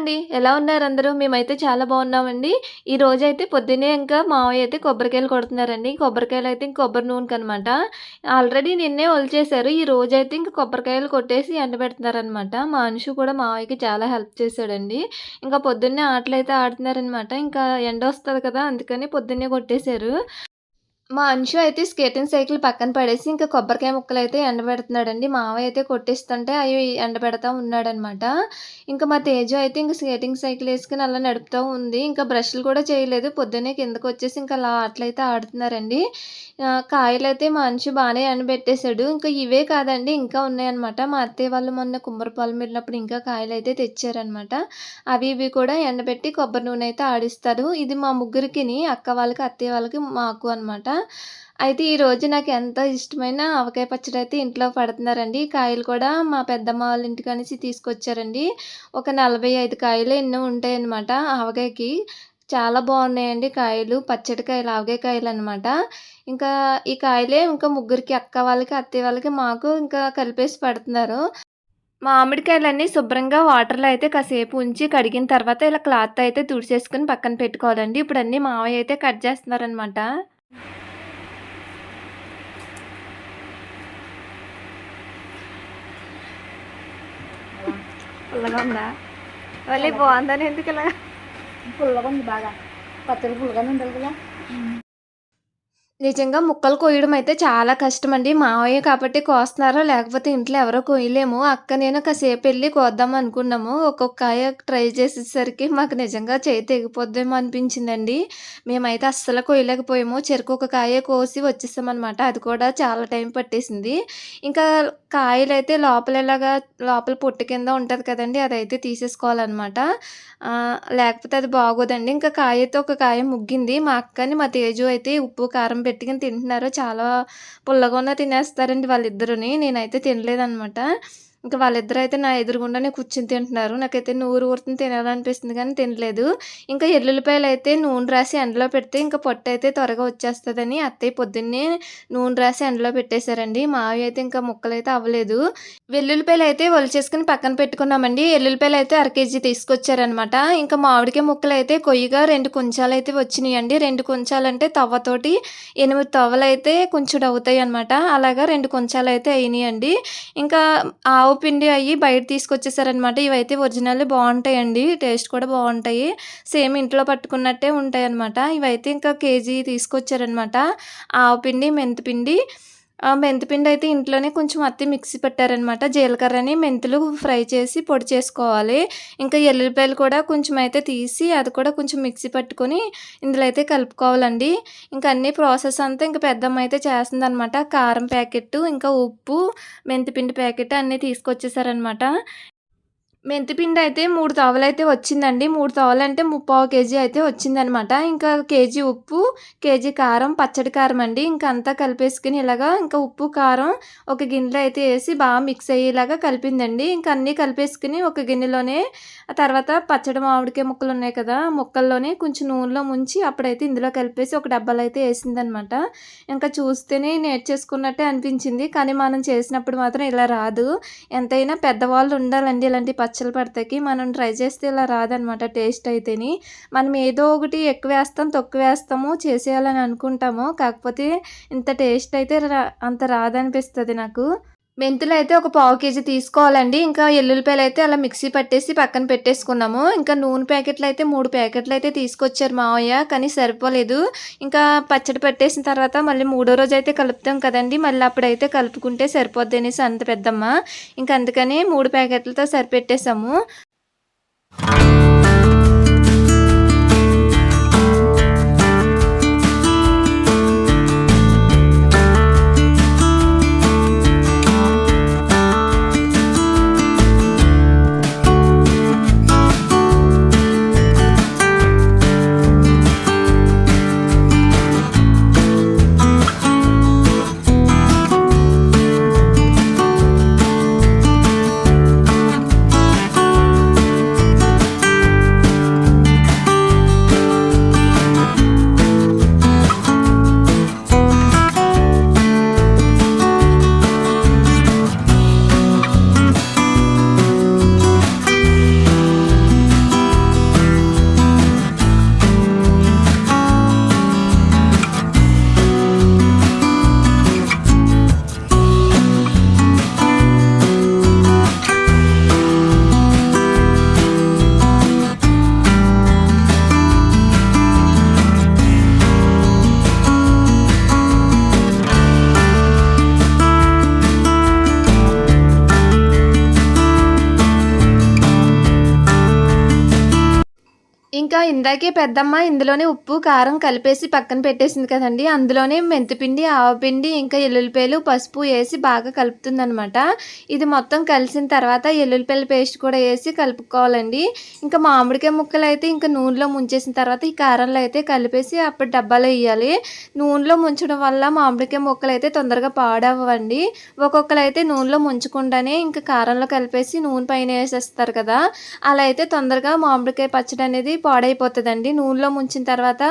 అండి. ఎలా ఉన్నారు అందరూ? మేమైతే చాలా బాగున్నామండి. ఈ రోజైతే పొద్దున్నే ఇంకా మావయ్య అయితే కొబ్బరికాయలు కొడుతున్నారండి. కొబ్బరికాయలు అయితే ఇంక కొబ్బరి నూనెకనమాట. ఆల్రెడీ నిన్నే ఒలిచేశారు. ఈ రోజు అయితే ఇంక కొబ్బరికాయలు కొట్టేసి ఎండబెడుతున్నారనమాట. మా అంశు కూడా మావయ్యకి చాలా హెల్ప్ చేశాడండి. ఇంకా పొద్దున్నే ఆటలు అయితే ఆడుతున్నారనమాట. ఇంకా ఎండ వస్తుంది కదా! అందుకని పొద్దున్నే కొట్టేశారు. మా అంశు అయితే స్కేటింగ్ సైకిల్ పక్కన పడేసి ఇంకా కొబ్బరికాయ ముక్కలు అయితే ఎండబెడుతున్నాడండి. మావయ్య అయితే కొట్టిస్తుంటే అవి ఎండబెడతా ఉన్నాడనమాట. ఇంకా మా తేజు అయితే ఇంకా స్కేటింగ్ సైకిల్ వేసుకుని అలా నడుపుతూ ఉంది. ఇంకా బ్రష్‌లు కూడా చేయలేదు. పొద్దున్నే కిందకొచ్చేసి ఇంకా అలా ఆటలైతే ఆడుతున్నారండి. కాయలైతే మా అంశు బాగానే ఎండబెట్టేశాడు ఇంకా ఇవే కాదండి ఇంకా ఉన్నాయన్నమాట. మా అత్తయ్య వాళ్ళు మొన్న కుమ్మరిపాలెం వెళ్ళినప్పుడు ఇంకా కాయలు అయితే తెచ్చారనమాట. అవి ఇవి కూడా ఎండబెట్టి కొబ్బరి నూనె అయితే ఆడిస్తారు. ఇది మా ముగ్గురికిని అక్క వాళ్ళకి, అత్తయ్య వాళ్ళకి, మాకు అనమాట. అయితే ఈరోజు నాకు ఎంతో ఇష్టమైన ఆవకాయ పచ్చడి అయితే ఇంట్లో పడుతున్నారండి. కాయలు కూడా మా పెద్దమ్మ వాళ్ళ ఇంటికనేసి తీసుకొచ్చారండి. ఒక నలభై ఐదు కాయలు ఎన్నో ఉంటాయన్నమాట ఆవకాయకి. చాలా బాగున్నాయండి కాయలు. పచ్చడి కాయలు, ఆవకాయ కాయలనమాట. ఇంకా ఈ కాయలే ఇంకా ముగ్గురికి అక్క వాళ్ళకి, అత్తయ్య వాళ్ళకి, మాకు ఇంకా కలిపేసి పెడుతున్నారు. మామిడికాయలన్నీ శుభ్రంగా వాటర్‌లో అయితే కాసేపు ఉంచి కడిగిన తర్వాత ఇలా క్లాత్ అయితే తుడిచేసుకొని పక్కన పెట్టుకోవాలండి. ఇప్పుడు అన్నీ మావయ్య అయితే కట్ చేస్తున్నారనమాట. పుల్లగా ఉందా? మళ్ళీ బాగుందని ఎందుకు ఇలా? పుల్లగా ఉంది బాగా. పచ్చడి పుల్లగానే ఉండాలి కదా! నిజంగా ముక్కలు కోయడం అయితే చాలా కష్టం అండి మావయ్య కాబట్టి కోస్తున్నారో లేకపోతే ఇంట్లో ఎవరో కోయలేము అక్క నేను కాసేపు వెళ్ళి కోద్దాం అనుకున్నాము. ఒక్కొక్క కాయ ట్రై చేసేసరికి మాకు నిజంగా చేయి తెగిపోద్దేమో అనిపించిందండి. మేమైతే అస్సలు కొయ్యలేకపోయాము. చెరుకు ఒక కాయ కోసి వచ్చేసామనమాట. అది కూడా చాలా టైం పట్టేసింది. ఇంకా కాయలైతే లోపల ఇలాగా లోపల పొట్టు కింద ఉంటుంది కదండి అదైతే తీసేసుకోవాలనమాట. లేకపోతే అది బాగోదండి. ఇంకా కాయ అయితే ఒక కాయ ముగ్గింది. మా అక్కని, మా తేజు అయితే ఉప్పు, కారం గట్టిగా తింటున్నారు. చాలా పుల్లగా ఉన్న తినేస్తారండి వాళ్ళిద్దరూని. నేనైతే తినలేదనమాట. ఇంక వాళ్ళిద్దరైతే నా ఎదురుగుండానే కూర్చుని తింటున్నారు. నాకైతే నూరు ఊరుతుంది తినాలనిపిస్తుంది కానీ తినలేదు. ఇంకా ఎల్లుల్లిపాయలు అయితే నూనె రాసి ఎండలో పెడితే ఇంకా పొట్టయితే త్వరగా వచ్చేస్తుందని అత్తయ్య పొద్దున్నే నూనె రాసి ఎండలో పెట్టేశారండి. మావి అయితే ఇంకా ముక్కలు అయితే అవ్వలేదు. వెల్లుల్లిపాయలు అయితే ఒలిచేసుకొని పక్కన పెట్టుకున్నామండి. ఎల్లుల్లిపాయలైతే అర కేజీ తీసుకొచ్చారనమాట. ఇంకా మామిడికాయ ముక్కలు అయితే కొయ్యగా 2 కుంచాలైతే వచ్చినాయండి రెండు కుంచాలంటే తవ్వతోటి ఎనిమిది తవ్వలు అయితే కొంచెం అవుతాయి అనమాట అలాగా రెండు కొంచాలు అయితే అయినాయండి ఇంకా ఆవు పిండి అయ్యి బయట తీసుకొచ్చేసారనమాట. ఇవైతే ఒరిజినల్ బాగుంటాయండి టేస్ట్ కూడా బాగుంటాయి సేమ్ ఇంట్లో పట్టుకున్నట్టే ఉంటాయి అనమాట ఇవైతే ఇంకా కేజీ తీసుకొచ్చారనమాట. ఆవు పిండి, మెంతిపిండి మెంతిపిండి అయితే ఇంట్లోనే కొంచెం అత్తి మిక్సీ పెట్టారనమాట జీలకర్రని, మెంతులు ఫ్రై చేసి పొడి చేసుకోవాలి. ఇంకా ఎల్లుల్లిపాయలు కూడా కొంచెం అయితే తీసి అది కూడా కొంచెం మిక్సీ పట్టుకొని ఇందులో అయితే కలుపుకోవాలండి. ఇంకా అన్ని ప్రాసెస్ అంతా ఇంకా పెద్దమ్మ అయితే చేస్తుందనమాట. కారం ప్యాకెట్టు, ఇంకా ఉప్పు, మెంతిపిండి ప్యాకెట్ అన్నీ తీసుకొచ్చేసారనమాట. మెంతిపిండి అయితే మూడు 3 అయితే వచ్చిందండి. 3 తవ్వలంటే ముప్పావు కేజీ అయితే వచ్చిందనమాట. ఇంకా కేజీ ఉప్పు, కేజీ కారం, పచ్చడి కారం అండి. ఇంక అంతా కలిపేసుకుని ఇలాగా ఇంకా ఉప్పు, కారం ఒక గిన్నెలో అయితే వేసి బాగా మిక్స్ అయ్యేలాగా కలిపిందండి. ఇంకా అన్నీ కలిపేసుకుని ఒక గిన్నెలోనే ఆ తర్వాత పచ్చడి మామిడికాయ ముక్కలు ఉన్నాయి కదా! ముక్కల్లోనే కొంచెం నూనెలో ముంచి అప్పుడైతే ఇందులో కలిపేసి ఒక డబ్బాలో అయితే వేసిందనమాట ఇంకా చూస్తేనే నేర్చేసుకున్నట్టే అనిపించింది. కానీ మనం చేసినప్పుడు మాత్రం ఇలా రాదు. ఎంతైనా పెద్దవాళ్ళు ఉండాలండి ఇలాంటి పచ్చళ్ళు పడతాకి. మనం ట్రై చేస్తే ఇలా రాదనమాట టేస్ట్ అయితేని. మనం ఏదో ఒకటి ఎక్కువ వేస్తాం తక్కువ వేస్తాము చేసేయాలని అనుకుంటాము. కాకపోతే ఇంత టేస్ట్ అయితే రా అంత రాదనిపిస్తుంది నాకు. మెంతులు అయితే ఒక పావు కేజీ తీసుకోవాలండి. ఇంకా ఎల్లుల్లిపాయలైతే అలా మిక్సీ పట్టేసి పక్కన పెట్టేసుకున్నాము. ఇంకా నూనె ప్యాకెట్లు అయితే మూడు ప్యాకెట్లు అయితే తీసుకొచ్చారు మావయ్య. కానీ సరిపోలేదు. ఇంకా పచ్చడి పెట్టేసిన తర్వాత మళ్ళీ మూడో రోజు అయితే కలుపుతాం కదండి మళ్ళీ అప్పుడైతే కలుపుకుంటే సరిపోద్దనేసి అంత పెద్దమ్మ. ఇంకా అందుకని మూడు ప్యాకెట్లతో సరిపెట్టేసాము. ఇందాకే పెద్దమ్మ ఇందులోనే ఉప్పు కారం కలిపేసి పక్కన పెట్టేసింది కదండి. అందులోనే మెంతిపిండి ఆవపిండి ఇంకా ఎల్లుల్లిపాయలు పసుపు వేసి బాగా కలుపుతుందనమాట ఇది మొత్తం కలిసిన తర్వాత ఎల్లుల్లిపాయల పేస్ట్ కూడా వేసి కలుపుకోవాలండి. ఇంకా మామిడికాయ ముక్కలు అయితే ఇంకా నూనెలో ముంచేసిన తర్వాత ఈ కారంలో అయితే కలిపేసి అప్పుడు డబ్బాలో వేయాలి. నూనెలో ముంచడం వల్ల మామిడికాయ ముక్కలు అయితే తొందరగా పాడవ్వండి. ఒక్కొక్కరు అయితే నూనెలో ముంచకుండానే ఇంకా కారంలో కలిపేసి నూనె పైన వేసేస్తారు కదా. అలా అయితే తొందరగా మామిడికాయ పచ్చడి అనేది అయిపోతుందండి. నూనెలో ముంచిన తర్వాత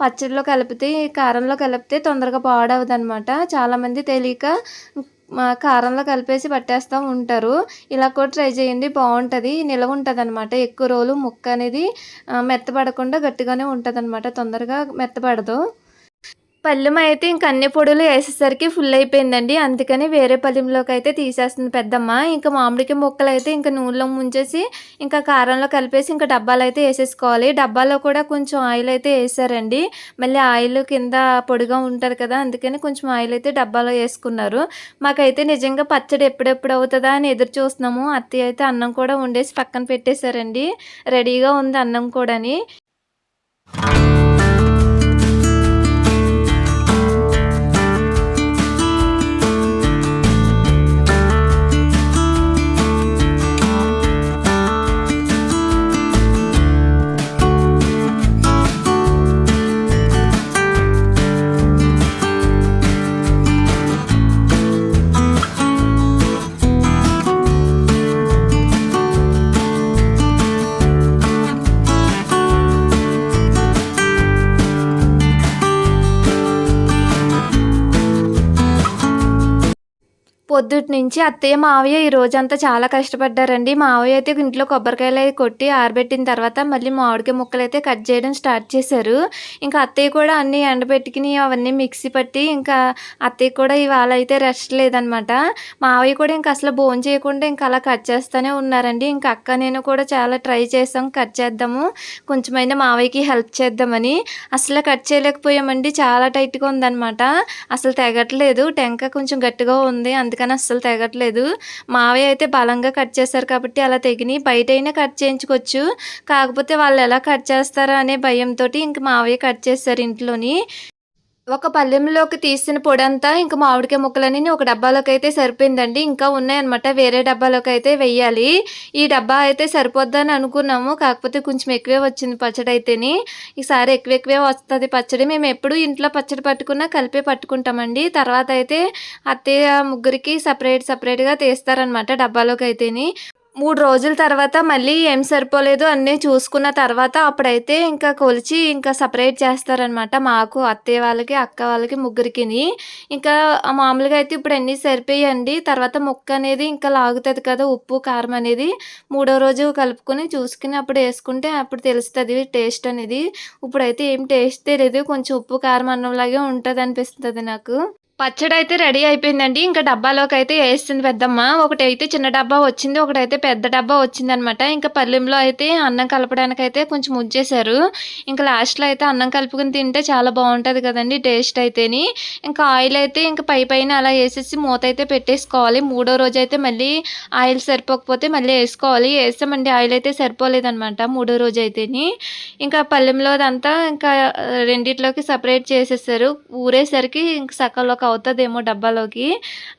పచ్చడిలో కలిపితే కారంలో కలిపితే తొందరగా పాడవదనమాట చాలామంది తెలియక మా కారంలో కలిపేసి పట్టేస్తూ ఉంటారు. ఇలా కూడా ట్రై చేయండి. బాగుంటుంది. నిలవ ఉంటుంది అనమాట ఎక్కువ రోజులు ముక్క అనేది మెత్తపడకుండా గట్టిగానే ఉంటుంది అనమాట తొందరగా మెత్తపడదు. పళ్ళెం అయితే ఇంక అన్ని పొడులు వేసేసరికి ఫుల్ అయిపోయిందండి. అందుకని వేరే పళ్ళెంలోకి అయితే తీసేస్తుంది పెద్దమ్మ. ఇంకా మామిడికాయ ముక్కలు అయితే ఇంకా నూనెలో ముంచేసి ఇంకా కారంలో కలిపేసి ఇంకా డబ్బాలు అయితే వేసేసుకోవాలి. డబ్బాలో కూడా కొంచెం ఆయిల్ అయితే వేసారండి. మళ్ళీ ఆయిల్ కింద పొడిగా ఉంటుంది కదా అందుకని కొంచెం ఆయిల్ అయితే డబ్బాలో వేసుకున్నారు. మాకైతే నిజంగా పచ్చడి ఎప్పుడెప్పుడు అవుతుందా అని ఎదురు చూస్తున్నాము. అత్తయ్య అయితే అన్నం కూడా వండేసి పక్కన పెట్టేశారండి. రెడీగా ఉంది అన్నం కూడాని. పొద్దుటి నుంచి అత్తయ్య మావయ్య ఈ రోజంతా చాలా కష్టపడ్డారండి. మావయ్య అయితే ఇంట్లో కొబ్బరికాయలు అయితే కొట్టి ఆరబెట్టిన తర్వాత మళ్ళీ మామిడికాయ ముక్కలు అయితే కట్ చేయడం స్టార్ట్ చేశారు. ఇంకా అత్తయ్య కూడా అన్నీ ఎండబెట్టుకుని అవన్నీ మిక్సీ పట్టి ఇంకా అత్తయ్య కూడా ఇవాళ అయితే రెస్ట్ లేదనమాట. మావయ్య కూడా ఇంకా అసలు భోజనం చేయకుండా ఇంకా అలా కట్ చేస్తూనే ఉన్నారండి. ఇంకా అక్క నేను కూడా చాలా ట్రై చేసాం కట్ చేద్దాము. కొంచెమైనా మావయ్యకి హెల్ప్ చేద్దామని. అసలు కట్ చేయలేకపోయామండి. చాలా టైట్గా ఉందన్నమాట అసలు తెగట్లేదు. టెంక కొంచెం గట్టిగా ఉంది. అందుకని అస్సలు తెగట్లేదు. మావయ్య అయితే బలంగా కట్ చేశారు కాబట్టి అలా తెగిని బయట అయినా కట్ చేయించుకోవచ్చు. కాకపోతే వాళ్ళు ఎలా కట్ చేస్తారా అనే భయంతో ఇంక మావయ్య కట్ చేశారు ఇంట్లోని. ఒక పళ్ళెంలోకి తీసిన పొడంతా ఇంకా మామిడికాయ ముక్కలని ఒక డబ్బాలోకి అయితే సరిపోయిందండి. ఇంకా ఉన్నాయన్నమాట. వేరే డబ్బాలోకి అయితే వెయ్యాలి. ఈ డబ్బా అయితే సరిపోద్దని అనుకున్నాము. కాకపోతే కొంచెం ఎక్కువే వచ్చింది పచ్చడి అయితేని ఈసారి ఎక్కువ ఎక్కువే వస్తుంది పచ్చడి. మేము ఎప్పుడు ఇంట్లో పచ్చడి పట్టుకున్నా కలిపే పట్టుకుంటామండి. తర్వాత అయితే అత్తయ్య ముగ్గురికి సపరేట్ సపరేట్గా తీస్తారనమాట డబ్బాలోకి అయితేని మూడు రోజుల తర్వాత మళ్ళీ ఏం సరిపోలేదు అన్నీ చూసుకున్న తర్వాత అప్పుడైతే ఇంకా కొలిచి ఇంకా సపరేట్ చేస్తారనమాట మాకు అత్తయ్య వాళ్ళకి అక్క వాళ్ళకి ముగ్గురికిని. ఇంకా మామూలుగా అయితే ఇప్పుడు అన్నీ సరిపోయండి? తర్వాత ముక్క అనేది ఇంకా లాగుతుంది కదా ఉప్పు కారం అనేది మూడో రోజు కలుపుకొని చూసుకుని అప్పుడు వేసుకుంటే అప్పుడు తెలుస్తుంది టేస్ట్ అనేది. ఇప్పుడైతే ఏం టేస్ట్ తెలియదు కొంచెం ఉప్పు కారం అన్నంలాగే ఉంటుంది అనిపిస్తుంది నాకు. పచ్చడి అయితే రెడీ అయిపోయిందండి. ఇంకా డబ్బాలోకి అయితే వేస్తుంది పెద్దమ్మ. ఒకటి అయితే చిన్న డబ్బా వచ్చింది ఒకటైతే పెద్ద డబ్బా వచ్చింది అనమాట ఇంకా పల్లెంలో అయితే అన్నం కలపడానికి అయితే కొంచెం ముజ్జేశారు ఇంకా లాస్ట్లో అయితే అన్నం కలుపుకుని తింటే చాలా బాగుంటుంది కదండి టేస్ట్ అయితేని. ఇంకా ఆయిల్ అయితే ఇంకా పై పైన అలా వేసేసి మూత అయితే పెట్టేసుకోవాలి. మూడో రోజు అయితే మళ్ళీ ఆయిల్ సరిపోకపోతే మళ్ళీ వేసుకోవాలి. వేస్తామండి ఆయిల్ అయితే సరిపోలేదనమాట మూడో రోజు అయితేని ఇంకా పల్లెంలో అదంతా ఇంకా రెండిట్లోకి సపరేట్ చేసేసారు. ఊరేసరికి ఇంకా సగంలోకి అవుతుందేమో డబ్బాలోకి.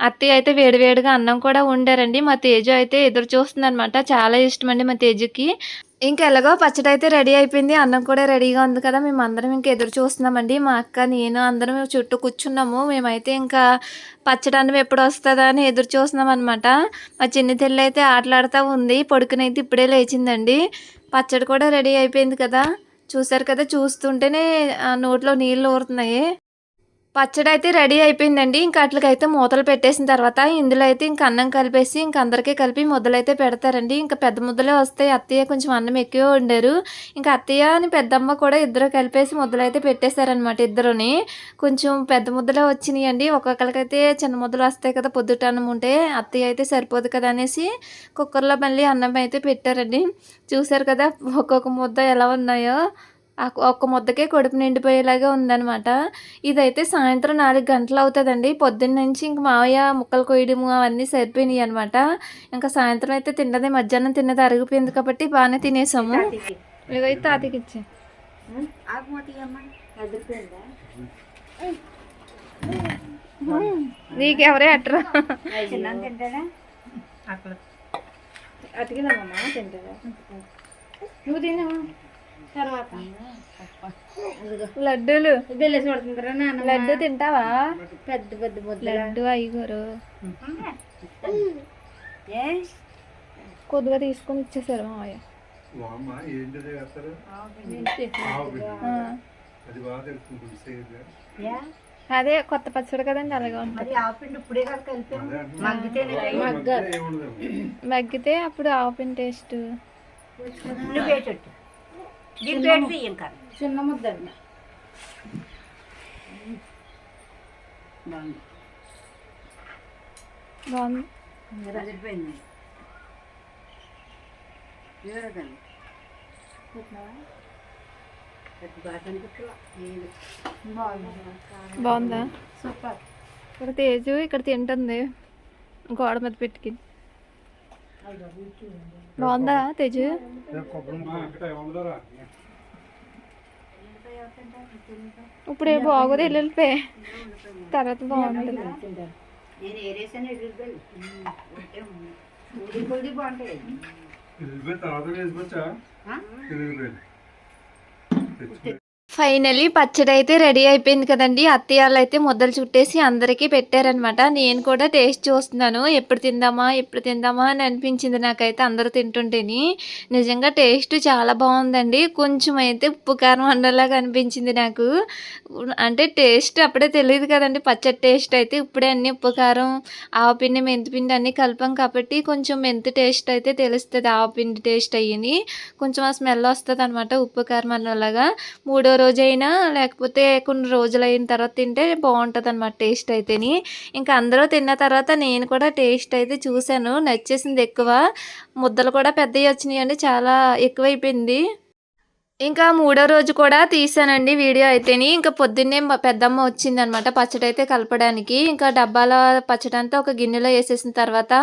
అత్తయ్య అయితే వేడివేడిగా అన్నం కూడా ఉండారండి మా తేజు అయితే ఎదురు చూస్తుందనమాట చాలా ఇష్టం అండి మా తేజుకి. ఇంకా ఎలాగో పచ్చడి అయితే రెడీ అయిపోయింది. అన్నం కూడా రెడీగా ఉంది కదా. మేము అందరం ఇంకా ఎదురు చూస్తున్నామండి. మా అక్క నేను అందరం చుట్టూ కూర్చున్నాము. మేమైతే ఇంకా పచ్చడి అన్నం ఎప్పుడు వస్తుందా అని ఎదురు చూస్తున్నాం అనమాట మా చిన్న తెల్లి అయితే ఆటలాడుతూ ఉంది. పొడుకునైతే ఇప్పుడే లేచిందండి. పచ్చడి కూడా రెడీ అయిపోయింది కదా. చూసారు కదా చూస్తుంటేనే ఆ, నోట్లో నీళ్ళు ఊరుతున్నాయి. పచ్చడి అయితే రెడీ అయిపోయిందండి. ఇంకా అట్లకైతే మూతలు పెట్టేసిన తర్వాత ఇందులో అయితే ఇంకా అన్నం కలిపేసి ఇంక అందరికీ కలిపి ముద్దలైతే పెడతారండి. ఇంకా పెద్ద ముద్దలే వస్తాయి. అత్తయ్య కొంచెం అన్నం ఎక్కువ వండారు. ఇంకా అత్తయ్య అని పెద్దమ్మ కూడా ఇద్దరు కలిపేసి ముద్దలైతే పెట్టేశారనమాట ఇద్దరుని. కొంచెం పెద్ద ముద్దలే వచ్చినాయండి. ఒక్కొక్కరికైతే చిన్న ముద్దలు వస్తాయి కదా పొద్దుట అన్నం ఉంటే అత్తయ్య అయితే సరిపోదు కదా అనేసి కుక్కర్లో మళ్ళీ అన్నం అయితే పెట్టారండి. చూసారు కదా ఒక్కొక్క ముద్ద ఎలా ఉన్నాయో. ఒక్క ముద్దకే కడుపు నిండిపోయేలాగా ఉందన్నమాట. ఇదైతే సాయంత్రం నాలుగు గంటలు అవుతుందండి. పొద్దున్న నుంచి ఇంక మావయ్య ముక్కలు కొయ్యడము అవన్నీ సరిపోయినాయి అనమాట ఇంకా సాయంత్రం అయితే తిన్నది మధ్యాహ్నం తిన్నది అరిగిపోయింది కాబట్టి బాగానే తినేసాము. ఇదైతే అదిరిపోయిందా నీకెవరే అట్రా? చిన్న తింటాడా అక్కడ అతికిదామమ్మా తింటాడా నువ్వు తినవా తర్వాత. లడ్డూలు. బెల్లేసి పడుతుందిరా నాన్న. లడ్డు తింటావా? పెద్ద పెద్ద లడ్డు అయ్యగారు ఏ? కొద్దిగా తీసుకొని ఇచ్చేసారు. ఆ, అది కొత్త పచ్చడి కదండి అలాగే ఉంటుంది. మగ్గితే అప్పుడు ఆవుపిన్ టేస్ట్. నువ్వు ఇంకా చిన్న ముద్దండి. బాగుంది. బాగుందా. సూపర్. ఇక్కడ తేజు ఇక్కడ తింటుంది. గోడ మీద పెట్టుకి బాగుందా తేజు? ఇప్పుడు ఏ బాగోదు ఎల్లుల్లిపోయి తర్వాత బాగుంటుంది వెళ్ళిపోయి తర్వాత. ఫైనలీ పచ్చడి అయితే రెడీ అయిపోయింది కదండి. అత్తయ్య అయితే ముద్దలు చుట్టేసి అందరికీ పెట్టారనమాట నేను కూడా టేస్ట్ చూస్తున్నాను. ఎప్పుడు తిందామా ఎప్పుడు తిందామా అని అనిపించింది నాకైతే అందరూ తింటుంటేని. నిజంగా టేస్ట్ చాలా బాగుందండి. కొంచెం అయితే ఉప్పు కారం వండలాగా అనిపించింది నాకు. అంటే టేస్ట్ అప్పుడే తెలియదు కదండి. పచ్చడి టేస్ట్ అయితే ఇప్పుడే అన్ని ఉప్పు కారం ఆవపిండి మెంతిపిండి అన్నీ కలిపాం కాబట్టి కొంచెం మెంతి టేస్ట్ అయితే తెలుస్తుంది. ఆవపిండి టేస్ట్ అయ్యింది కొంచెం ఆ స్మెల్ వస్తుంది అనమాట ఉప్పు కారం అన్నలాగా మూడో రోజు రోజైనా లేకపోతే కొన్ని రోజులు అయిన తర్వాత తింటే బాగుంటుంది అనమాట టేస్ట్ అయితేని. ఇంకా అందరూ తిన్న తర్వాత నేను కూడా టేస్ట్ అయితే చూశాను. నచ్చేసింది ఎక్కువ. ముద్దలు కూడా పెద్దవి వచ్చినాయి అండి చాలా ఎక్కువైపోయింది. ఇంకా మూడో రోజు కూడా తీసానండి వీడియో అయితేని. ఇంకా పొద్దున్నే మా పెద్దమ్మ వచ్చింది అనమాట పచ్చడి అయితే కలపడానికి. ఇంకా డబ్బాల పచ్చడి అంతా ఒక గిన్నెలో వేసేసిన తర్వాత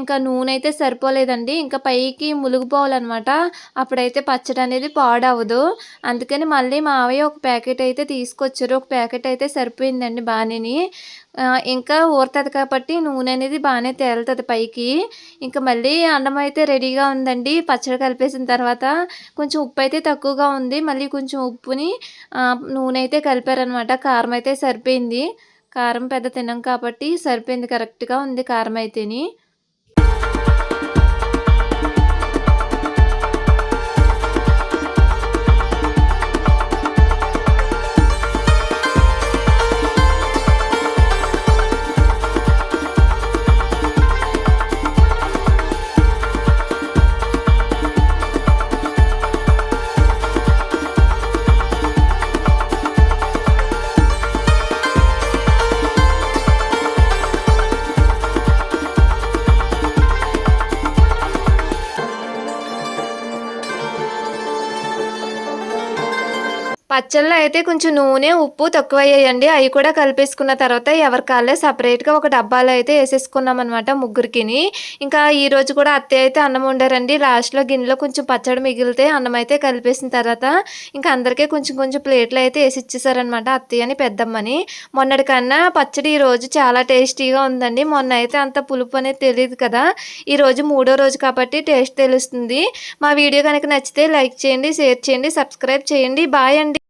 ఇంకా నూనె అయితే సరిపోలేదండి. ఇంకా పైకి ములుగుపోవాలన్నమాట అప్పుడైతే పచ్చడి అనేది పాడవదు. అందుకని మళ్ళీ మావయ్య ఒక ప్యాకెట్ అయితే తీసుకొచ్చారు. ఒక ప్యాకెట్ అయితే సరిపోయిందండి బాగానేని. ఇంకా ఊరుతుంది కాబట్టి నూనె అనేది బాగానే తేలుతుంది పైకి. ఇంకా మళ్ళీ అన్నం అయితే రెడీగా ఉందండి. పచ్చడి కలిపేసిన తర్వాత కొంచెం ఉప్పు అయితే తక్కువగా ఉంది. మళ్ళీ కొంచెం ఉప్పుని నూనె అయితే కలిపారనమాట. కారం అయితే సరిపోయింది. కారం పెద్ద తినం కాబట్టి సరిపోయింది. కరెక్ట్గా ఉంది కారం అయితేని. పచ్చళ్ళు అయితే కొంచెం నూనె ఉప్పు తక్కువ అయ్యాయండి అవి కూడా కలిపేసుకున్న తర్వాత ఎవరి కాళ్ళే సపరేట్గా ఒక డబ్బాలో అయితే వేసేసుకున్నాం అనమాట ముగ్గురికిని. ఇంకా ఈ రోజు కూడా అత్తయ్య అయితే అన్నం వండారండి. లాస్ట్లో గిన్నెలో కొంచెం పచ్చడి మిగిలితే అన్నం అయితే కలిపేసిన తర్వాత ఇంకా అందరికీ కొంచెం కొంచెం ప్లేట్లు అయితే వేసి ఇచ్చేసారనమాట అత్తయ్య అని పెద్దమ్మని. మొన్నటి కన్నా పచ్చడి ఈ రోజు చాలా టేస్టీగా ఉందండి. మొన్న అయితే అంత పులుపు అనేది తెలియదు కదా. ఈరోజు మూడో రోజు కాబట్టి టేస్ట్ తెలుస్తుంది. మా వీడియో కనుక నచ్చితే లైక్ చేయండి షేర్ చేయండి సబ్స్క్రైబ్ చేయండి. బాయ్ అండి.